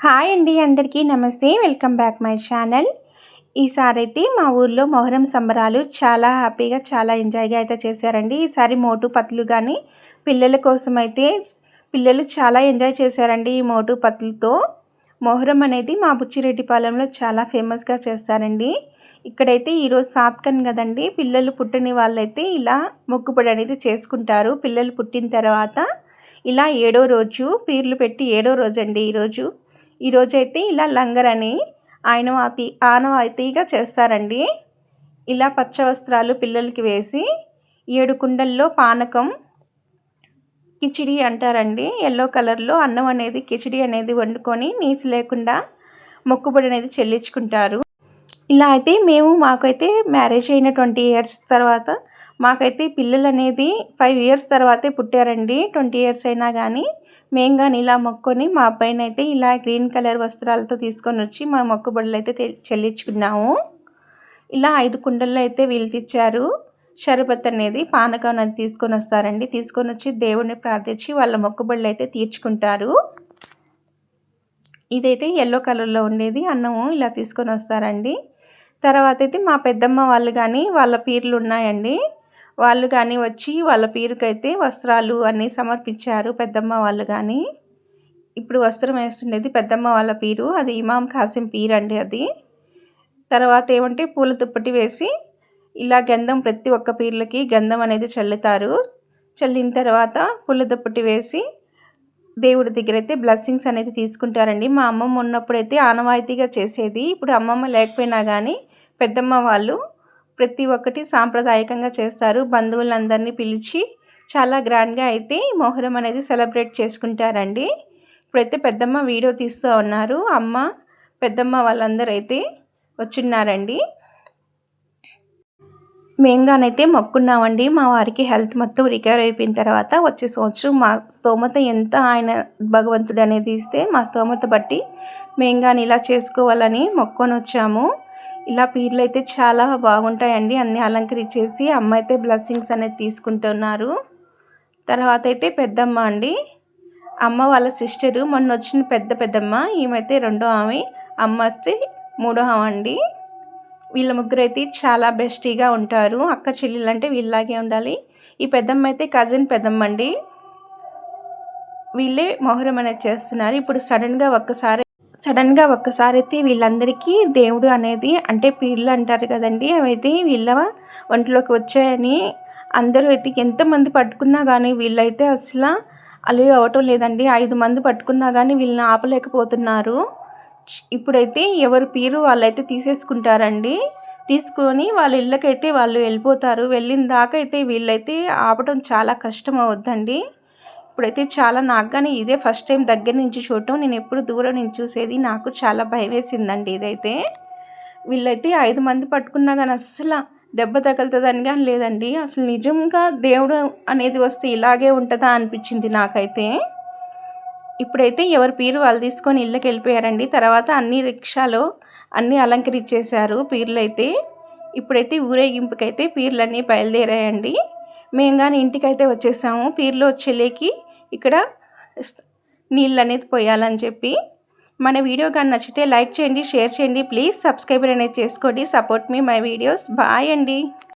Hi అండి అందరికీ నమస్తే వెల్కమ్ బ్యాక్ మై ఛానల్. ఈసారి అయితే మా ఊర్లో మొహరం సంబరాలు చాలా హ్యాపీగా చాలా ఎంజాయ్గా అయితే చేశారండి. ఈసారి మోటు పత్లు కానీ పిల్లల కోసం అయితే పిల్లలు చాలా ఎంజాయ్ చేశారండి ఈ మోటు పత్తులతో. మొహరం అనేది మా బుచ్చిరెడ్డిపాలెంలో చాలా ఫేమస్గా చేస్తారండి. ఇక్కడైతే ఈరోజు సాత్కన్ కదండి పిల్లలు పుట్టని వాళ్ళైతే ఇలా మొక్కుబడి అనేది చేసుకుంటారు. పిల్లలు పుట్టిన తర్వాత ఇలా ఏడో రోజు పీర్లు పెట్టి ఏడో రోజు అండి ఈరోజు ఈరోజైతే ఇలా లంగర్ అని ఆయన ఆనవాయితీగా చేస్తారండి. ఇలా పచ్చ వస్త్రాలు పిల్లలకి వేసి ఏడు కుండల్లో పానకం కిచిడి అంటారండి. ఎల్లో కలర్లో అన్నం అనేది కిచిడి అనేది వండుకొని నీసు లేకుండా మొక్కుబడి అనేది చెల్లించుకుంటారు. ఇలా అయితే మేము మాకైతే మ్యారేజ్ అయిన ట్వంటీ ఇయర్స్ తర్వాత మాకైతే పిల్లలు అనేది ఫైవ్ ఇయర్స్ తర్వాతే పుట్టారండి. ట్వంటీ ఇయర్స్ అయినా కానీ మేము కానీ ఇలా మొక్కుని మా అబ్బాయిని అయితే ఇలా గ్రీన్ కలర్ వస్త్రాలతో తీసుకొని వచ్చి మా మొక్కుబడులు అయితే చెల్లించుకున్నాము. ఇలా ఐదు కుండల్లో అయితే వీళ్ళు తెచ్చారు. షరబత్ అనేది పానకం అనేది తీసుకొని వస్తారండి. తీసుకొని వచ్చి దేవుడిని ప్రార్థించి వాళ్ళ మొక్కుబడులు అయితే తీర్చుకుంటారు. ఇదైతే ఎల్లో కలర్లో ఉండేది. అన్నము ఇలా తీసుకొని వస్తారండి. తర్వాత అయితే మా పెద్దమ్మ వాళ్ళు కానీ వాళ్ళ పీర్లు ఉన్నాయండి. వాళ్ళు కానీ వచ్చి వాళ్ళ పీరుకైతే వస్త్రాలు అన్నీ సమర్పించారు పెద్దమ్మ వాళ్ళు కానీ. ఇప్పుడు వస్త్రం వేస్తుండేది పెద్దమ్మ వాళ్ళ పీరు. అది ఇమాం ఖాసిం పీరు అండి అది. తర్వాత ఏమంటే పూల దుప్పటి వేసి ఇలా గంధం ప్రతి ఒక్క పీర్లకి గంధం అనేది చల్లుతారు. చల్లిన తర్వాత పూల దుప్పటి వేసి దేవుడి దగ్గర అయితే బ్లెస్సింగ్స్ అనేది తీసుకుంటారండి. మా అమ్మమ్మ ఉన్నప్పుడైతే ఆనవాయితీగా చేసేది. ఇప్పుడు అమ్మమ్మ లేకపోయినా కానీ పెద్దమ్మ వాళ్ళు ప్రతి ఒక్కటి సాంప్రదాయకంగా చేస్తారు. బంధువులందరినీ పిలిచి చాలా గ్రాండ్గా అయితే మొహరం అనేది సెలబ్రేట్ చేసుకుంటారండి. ఇప్పుడైతే పెద్దమ్మ వీడియో తీస్తూ ఉన్నారు. అమ్మ పెద్దమ్మ వాళ్ళందరూ అయితే వచ్చిన్నారండి. మేంగానైతే మొక్కున్నామండి. మా వారికి హెల్త్ మొత్తం రికవర్ అయిపోయిన తర్వాత వచ్చే సంవత్సరం మా స్తోమత ఎంత ఆయన భగవంతుడు అనేది ఇస్తే మా స్తోమత బట్టి మేంగాని ఇలా చేసుకోవాలని మొక్కొని వచ్చాము ఇలా పీర్లు అయితే చాలా బాగుంటాయండి. అన్నీ అలంకరించేసి అమ్మ అయితే బ్లెస్సింగ్స్ అనేది తీసుకుంటున్నారు. తర్వాత అయితే పెద్దమ్మ అండి. అమ్మ వాళ్ళ సిస్టరు మొన్న వచ్చిన పెద్ద పెద్దమ్మ ఈమెతే రెండో ఆమె అమ్మ అయితే మూడో ఆమె అండి. వీళ్ళ ముగ్గురు అయితే చాలా బెస్టీగా ఉంటారు. అక్క చెల్లెలు అంటే వీళ్ళలాగే ఉండాలి. ఈ పెద్దమ్మ అయితే కజిన్ పెద్దమ్మ అండి. వీళ్ళే మొహరం అనేది చేస్తున్నారు. ఇప్పుడు సడన్గా ఒక్కసారి సడన్గా ఒక్కసారి అయితే వీళ్ళందరికీ దేవుడు అనేది అంటే పీర్లు అంటారు కదండి అవైతే వీళ్ళ ఒంట్లోకి వచ్చాయని అందరూ అయితే ఎంతమంది పట్టుకున్నా కానీ వీళ్ళైతే అసలు అలవి అవ్వటం లేదండి. ఐదు మంది పట్టుకున్నా కానీ వీళ్ళని ఆపలేకపోతున్నారు. ఇప్పుడైతే ఎవరు పీరు వాళ్ళైతే తీసేసుకుంటారండి. తీసుకొని వాళ్ళ ఇళ్ళకైతే వాళ్ళు వెళ్ళిపోతారు. వెళ్ళిన దాకా అయితే వీళ్ళైతే ఆపడం చాలా కష్టం అవుద్దండి. ఇప్పుడైతే చాలా నాకు కానీ ఇదే ఫస్ట్ టైం దగ్గర నుంచి చూడటం. నేను ఎప్పుడు దూరం నుంచి చూసేది నాకు చాలా భయం వేసిందండి ఇదైతే. వీళ్ళైతే ఐదు మంది పట్టుకున్నా కానీ అస్సలు దెబ్బ తగులుతుందని కానీ లేదండి. అసలు నిజంగా దేవుడు అనేది వస్తే ఇలాగే ఉంటుందా అనిపించింది నాకైతే. ఇప్పుడైతే ఎవరి పీరు వాళ్ళు తీసుకొని ఇళ్ళకి వెళ్ళిపోయారండి. తర్వాత అన్ని రిక్షాలో అన్నీ అలంకరించేశారు పీర్లు అయితే ఇప్పుడైతే ఊరేగింపుకైతే పీర్లన్నీ బయలుదేరాయండి. మేము కానీ ఇంటికైతే వచ్చేసాము. పీర్లో వచ్చేలేకి ఇక్కడ నీళ్ళు అనేది పోయాలని చెప్పి. మన వీడియో కానీ నచ్చితే లైక్ చేయండి షేర్ చేయండి. ప్లీజ్ సబ్స్క్రైబర్ అనేది చేసుకోండి. Support me my videos. Bye అండి.